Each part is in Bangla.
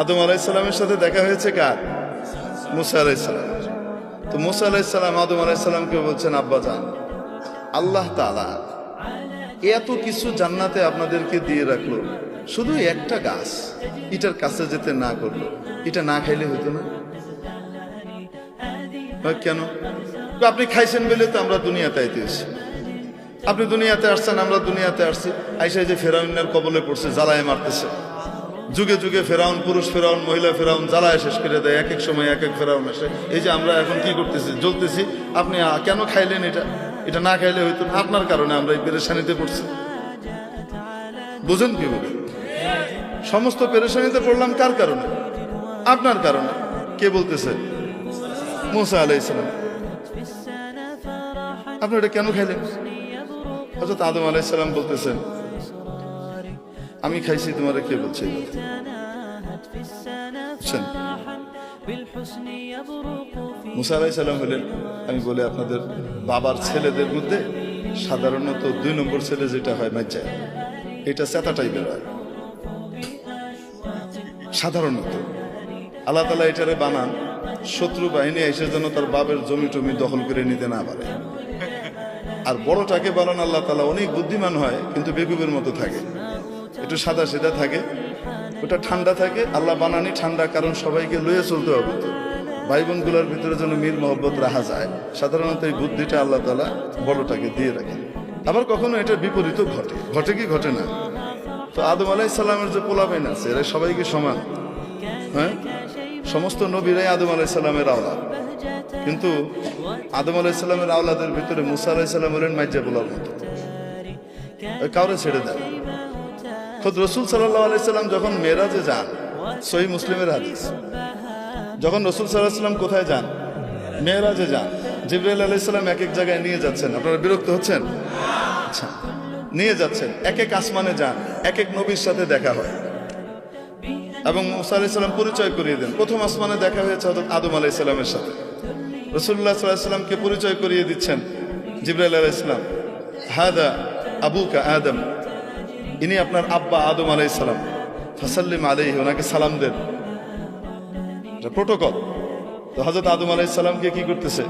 আদম আলাইসাল্লামের সাথে দেখা হয়েছে কার? মুসা আলাইসাল্লামের তো মুসা আলাইসাল্লাম আদম আলাইসাল্লামকে বলছেন, আব্বা, যান। আল্লাহ তালা এত কিছু জান্নাতে আপনাদেরকে দিয়ে রাখল। শুধু একটা গাছ, এটার কাছে যেতে না করল। এটা না খাইলে হইতো না? কেন? আপনি খাইছেন বলে তো আমরা দুনিয়াতে এসেছি। আপনি দুনিয়াতে আসছেন, আমরা দুনিয়াতে আসছি। আইসা এই যে ফেরাউনের কবলে পড়ছে, জ্বালায় মারতেছে। যুগে যুগে ফেরাউন, পুরুষ ফেরাউন, মহিলা ফেরাউন, জ্বালায় শেষ করে দেয়, এক এক সময় এক এক ফেরাউন আসে। এই যে আমরা এখন কি করতেছি? জ্বলতেছি। আপনি কেন খাইলেন এটা? এটা না খাইলে হয়তো আপনার কারণে আমরা এই পেরেশানিতে পড়ছি। বুঝেন কি সমস্ত পেরেশানিতে পড়লাম কার কারণে? আপনার কারণে। কে বলতেছে? মুসা আলাইসালাম আপনি এটা কেন খাইলেন? হজরত আদম আলাইসালাম বলতেছেন আমি খাইছি, তোমার কে বলছে কথা? বুঝছেন? হলেন আমি বলি আপনাদের বাবার ছেলেদের মধ্যে সাধারণত দুই নম্বর ছেলে যেটা হয়, মাজ্জা। এটা চেতা টাইপের হয়। সাধারণত। আল্লাহ তালা এটারে বানান, শত্রু বাহিনী এসে যেন তার বাবের জমি টমি দখল করে নিতে না পারে। আর বড়টাকে বানান, আল্লাহ তালা অনেক বুদ্ধিমান হয়, কিন্তু বেগুবের মতো থাকে। একটু সাদা সেদা থাকে, ওটা ঠান্ডা থাকে, আল্লাহ বানানি ঠান্ডা, কারণ সবাইকে লয়ে চলতে হবে তো। ভাই বোনগুলোর ভিতরে যেন মিল মহব্বত রাখা যায়, সাধারণত এই বুদ্ধিটা আল্লাহ তালা বড়টাকে দিয়ে রাখেন আবার কখনো এটা বিপরীত ঘটে। ঘটে কি ঘটে না? তো আদম আলাহ ইসলামের যে পোলাপাইন আছে, এরা সবাইকে সমান। হ্যাঁ? সমস্ত নবীরাই আদম আলাহ ইসলামের আওলাদ। কিন্তু আদম ইসলামের আওলাদের ভিতরে মুসা আলাহ ইসলাম হলেন মাইজা পোলার মতো কাউরে ছেড়ে দেয় খোদ রসুল সাল্লাহ আলাইসাল্লাম যখন মেয়েরাজে যান, সহি মুসলিমের হাদিস, যখন রসুল সাল্লাহ সাল্লাম কোথায় যান? মেয়েরাজে যান। জিব্রাইল আলাইসাল্লাম এক এক জায়গায় নিয়ে যাচ্ছেন। আপনারা বিরক্ত হচ্ছেন? আচ্ছা নিয়ে যাচ্ছেন। এক এক আসমানে যান এক এক নবীর সাথে দেখা হয়। এবং মুসা আলাইসাল্লাম পরিচয় করিয়ে দেন। প্রথম আসমানে দেখা হয়েছে হজরত আদম আলাইসাল্লামের সাথে। রসুল্লাহ সাল্লাহামকে পরিচয় করিয়ে দিচ্ছেন জিব্রাইল আলাইসালাম হাদা আবুকা আদম। ইনি আপনার আব্বা আদম আলাইসালাম ফাসাল্লিম আলাই ওনাকে সালাম দেন। প্রোটোকল তো হজরত আদম আলাইসাল্লামকে কি করতেছে?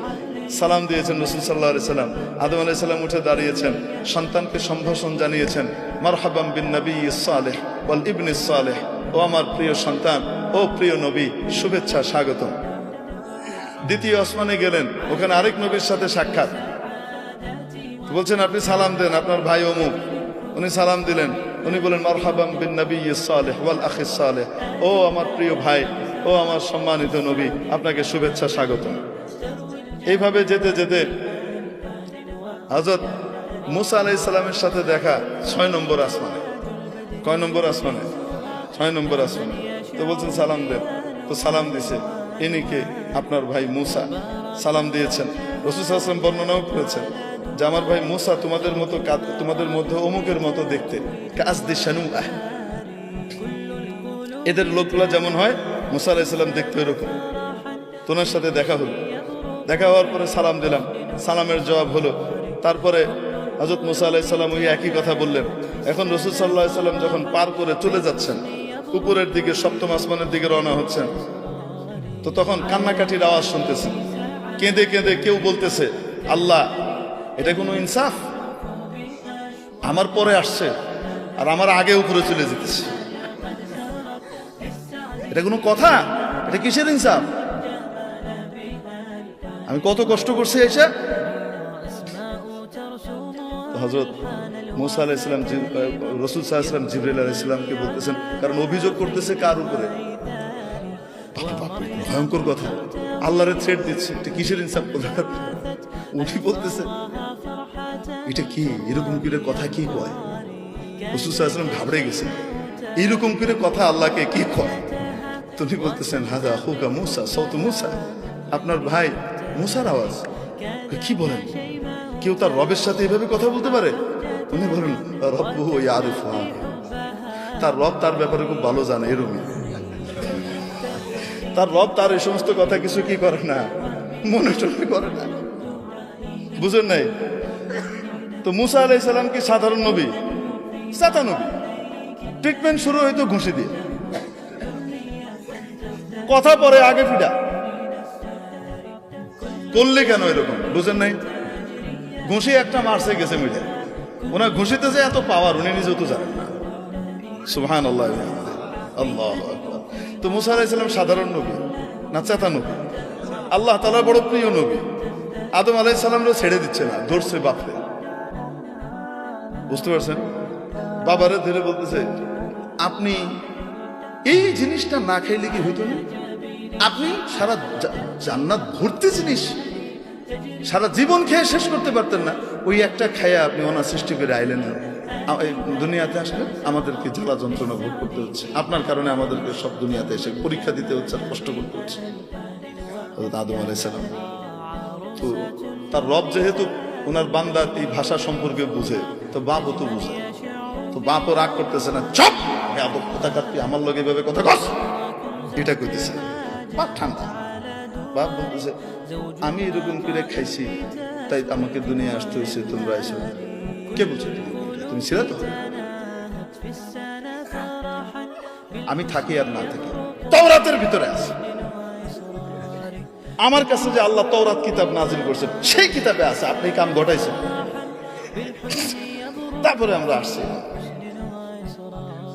সালাম দিয়েছেন রসুল সাল্লাহ সাল্লাম। আদম আলাইসাল্লাম উঠে দাঁড়িয়েছেন, সন্তানকে সম্ভাষণ জানিয়েছেন মারহাবাম বিন নবী সালেহ ওয়াল ইবনে সালেহ। ও আমার প্রিয় সন্তান, ও প্রিয় নবী, শুভেচ্ছা, স্বাগতম। দ্বিতীয় আসমানে গেলেন, ওখানে আরেক নবীর সাথে সাক্ষাৎ। বলছেন, আপনি সালাম দেন, আপনার ভাই অমুক। উনি সালাম দিলেন। উনি বলেন মারহাবাম বিন নবী সালেহ ওয়াল আখিস সালেহ। ও আমার প্রিয় ভাই, ও আমার সম্মানিত নবী, আপনাকে শুভেচ্ছা স্বাগতম। এইভাবে যেতে যেতে হজরত মুসা আলাই সালামের সাথে দেখা ছয় নম্বর আসমানে। কয় নম্বর আসমানে? ছয় নম্বর আসমানে। তো বলছেন, সালাম দেন। তো সালাম দিছে। ইনি কে? আপনার ভাই মুসা। সালাম দিয়েছেন। রসুল আসলাম বর্ণনাও করেছেন। যে আমার ভাই মুসা তোমাদের মতো তোমাদের মধ্যে অমুকের মতো দেখতে। কাজ আহ। এদের লোকগুলা যেমন হয়, মুসা আলাইসাল্লাম দেখতে এরকম তোনার সাথে দেখা হলো। দেখা হওয়ার পরে সালাম দিলাম। সালামের জবাব হলো, তারপরে হজরত মুসা আলাইসাল্লাম ওই একই কথা বললেন। এখন রসুল সাল্লাহ সাল্লাম যখন পার করে চলে যাচ্ছেন, উপরের দিকে, সপ্তম আসমানের দিকে রওনা হচ্ছেন, তো তখন কান্নাকাটির আওয়াজ শুনতেছে। কেঁদে কেঁদে কেউ বলতেছে, আল্লাহ এটা কোনো ইনসাফ? আমার পরে আসছে, আর আমার আগে উপরে চলে যেতেছে। এটা কোনো কথা? এটা কিসের ইনসাফ? আমি কত কষ্ট করছি এসে? হজরত মুসা আলাইসালাম রসুল সাহাশালাম জিবরাইল আলাইসালামকে বলতেছেন, কারণ অভিযোগ করতেছে কার উপরে? ভয়ঙ্কর কথা। আল্লাহরে থ্রেট দিচ্ছে কিসের ইনসাফ? কোথাকার উনি বলতেছে এটা কি? এরকম করে কথা কি কয়? রসুল সাহাশালাম ঘাবড়ে গেছেন। এইরকম করে কথা আল্লাহকে কি কয়? তুমি বলতেছেন হাজা হুকা মুসা সৌত মুসা। আপনার ভাই মুসার আওয়াজ। কি বলেন? কেউ তার রবের সাথে এভাবে কথা বলতে পারে? উনি বলেন রব্বু আরিফ তার রব তার ব্যাপারে খুব ভালো জানে এরকমই তার রব তার এই সমস্ত কথা কিছু কি করে না? মনে টনে করে না। বুঝেন নাই? তো মুসা আলাই সালাম কি সাধারণ নবী। সাতা নবী ট্রিটমেন্ট শুরু হয়তো ঘুষি দিয়ে। কথা পরে আগে ফিডা। করলে কেন এরকম? বুঝেন নাই? ঘুষি একটা মারছে, গেছে মিলে ওনার ঘুষিতে যে এত পাওয়ার উনি নিজেও তো জানেন না। সুবহান আল্লাহ আল্লাহ তো মুসা আলাইসালাম সাধারণ নবী না চেতা নবী আল্লাহ তালা বড় প্রিয় নবী। আদম আলাইসালামরা ছেড়ে দিচ্ছে না, ধরছে বাপরে। বুঝতে পারছেন? বাবারে ধরে বলতেছে, আপনি এই জিনিসটা না খাইলে কি হইতো না? আপনি সারা জান্নাত ভর্তি জিনিস। সারা জীবন খেয়ে শেষ করতে পারতেন না। ওই একটা খাইয়া আপনি ওনার সৃষ্টি করে আইলেন। দুনিয়াতে আসলে আমাদেরকে জ্বালা যন্ত্রণা ভোগ করতে হচ্ছে। আপনার কারণে আমাদেরকে সব দুনিয়াতে এসে পরীক্ষা দিতে হচ্ছে কষ্ট করতে হচ্ছে। আদম আলাইসালাম তো তার রব যেহেতু ওনার বান্দা এই ভাষা সম্পর্কে বুঝে, তো বাপও তো বুঝে। তো বাপও রাগ করতেছে না, চপ! কথা কাটবি আমার লগে এভাবে কথা কস? এটা কইতেছে। বাপ ঠান্ডা। বাপ বলতেছে, আমি এরকম করে খাইছি, তাই আমাকে দুনিয়া আসতে হয়েছে, তোমরা এসো কে বলছো? তুমি ছিল তো? আমি থাকি আর না থাকি। তওরাতের ভিতরে আছে। আমার কাছে যে আল্লাহ তওরাত কিতাব নাজিল করছেন সেই কিতাবে আছে, আপনি কাম ঘটাইছেন। তারপরে আমরা আসছি।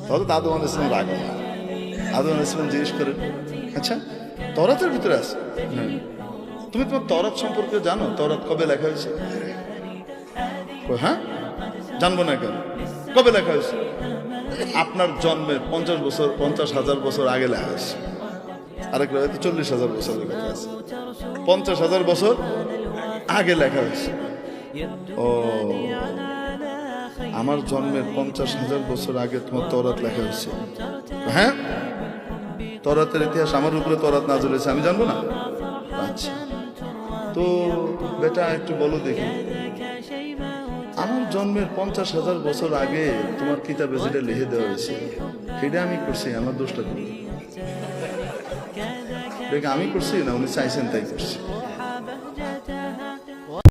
তাহলে দাদু আল ইসলাম রাগ দাদু আল ইসলাম জিজ্ঞেস করেন আচ্ছা তরাতের ভিতরে আছে। তুমি তোমার তরাত সম্পর্কে জানো তরাত কবে লেখা হয়েছে? হ্যাঁ? জানব না কেন? কবে লেখা হয়েছে? আপনার জন্মের পঞ্চাশ বছর, পঞ্চাশ হাজার বছর আগে লেখা হয়েছে। আরেক রায়তে চল্লিশ হাজার বছর লেখা আছে। পঞ্চাশ হাজার বছর আগে লেখা হয়েছে। ও, আমার জন্মের পঞ্চাশ হাজার বছর আগে তোমার তরাত লেখা হয়েছে। হ্যাঁ? তরাতের ইতিহাস আমার উপরে তরাত না হয়েছে, আমি জানব না? আচ্ছা। তো বেটা, একটু বলো দেখি। আমার জন্মের পঞ্চাশ হাজার বছর আগে তোমার কিতাবে যেটা লিখে দেওয়া হয়েছে, সেটা আমি করছি, আমার দোষটা কি? দেখে আমি করছি না উনি চাইছেন তাই করছি